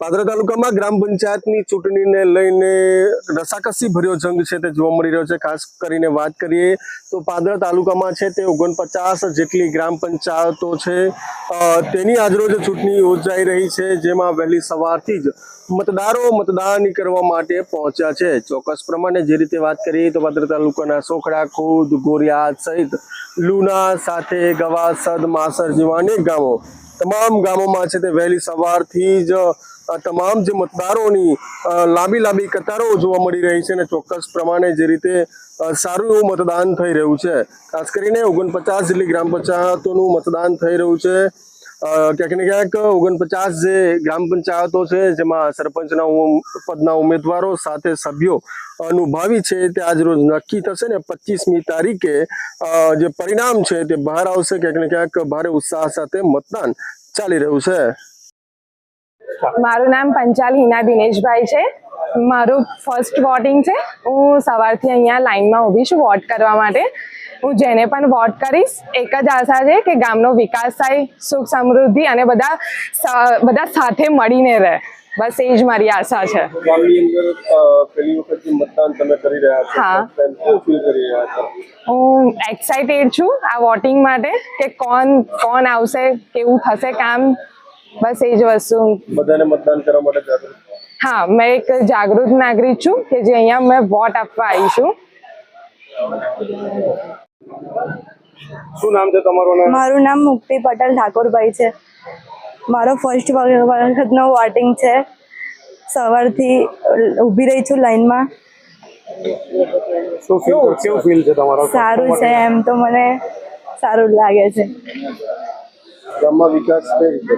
પાદરા તાલુકામાં ગ્રામ પંચાયતની ચૂંટણીને લઈને રસાકસી ભર્યો જંગ છે તે જોવા મળી રહ્યો છે. ખાસ કરીને વાત કરીએ તો પાદરા તાલુકામાં છે તે ઓગણપચાસ જેટલી ગ્રામ પંચાયતો છે. તેની આજરોજ ચૂંટણી યોજાઈ રહી છે, જેમાં વહેલી સવારથી જ મતદારો મતદાન કરવા માટે પહોંચ્યા છે. ચોક્કસ પ્રમાણે જે રીતે વાત કરીએ તો પાદરા તાલુકાના સોખડા, ખુદ ગોરિયા સહિત લુના સાથે ગવાસદ, માસર જેવા અનેક ગામો તમામ ગામોમાં છે તે વહેલી સવારથી જ તમામ જે મતદારોની લાંબી લાંબી કતારો જોવા મળી રહી છે અને ચોક્કસ પ્રમાણે જે રીતે સારું એવું મતદાન થઈ રહ્યું છે. ખાસ કરીને ઓગણપચાસ જેટલી ગ્રામ પંચાયતોનું મતદાન થઈ રહ્યું છે. ક્યાંક ને ક્યાંક ઓગણપચાસ જે ગ્રામ પંચાયતો છે, જેમાં સરપંચના પદના ઉમેદવારો સાથે સભ્યો અનુભવી છે, તે આજ રોજ નક્કી થશે ને પચીસમી તારીખે જે પરિણામ છે તે બહાર આવશે, ક્યાંક ને ક્યાંક ભારે ઉત્સાહ સાથે મતદાન ચાલી રહ્યું છે. મારું નામ પંચાલ હિના દિનેશભાઈ છે. મારું ફર્સ્ટ વોટિંગ છે. હું સવારથી અહીંયા લાઈનમાં ઊભી છું વોટ કરવા માટે. હું જેને પણ વોટ કરીશ એક જ આશા છે કે ગામનો વિકાસ થાય સુખ સમૃદ્ધિ અને બધા બધા સાથે મળીને રહે. બસ એ જ મારી આશા છે. ગામની અંદર પહેલી વખત જે મતદાન તમે કરી રહ્યા છો હા. first time કરી રહ્યા છો? હું એક્સાઇટેડ છું આ વોટિંગ માટે કે કોણ કોણ આવશે કેવું થશે કામ બસ એ જ વસ્તુ. બધાને મતદાન કરવા માટે જાગૃત? હા મેં એક જાગૃત નાગરિક છું કે જે અહીંયા મેં વોટ આપવા આવી છું. શું નામ છે તમારું મારું નામ મુક્તિ પટેલ ઠાકોરભાઈ છે. મારો ફર્સ્ટ વખતનો વોટિંગ છે. સવારથી ઊભી રહી છું લાઈનમાં. શું ફીલ કેવું ફીલ છે તમારો? સારું છે એમ તો મને સારું લાગે છે. ગામમાં વિકાસ કઈ રીતે?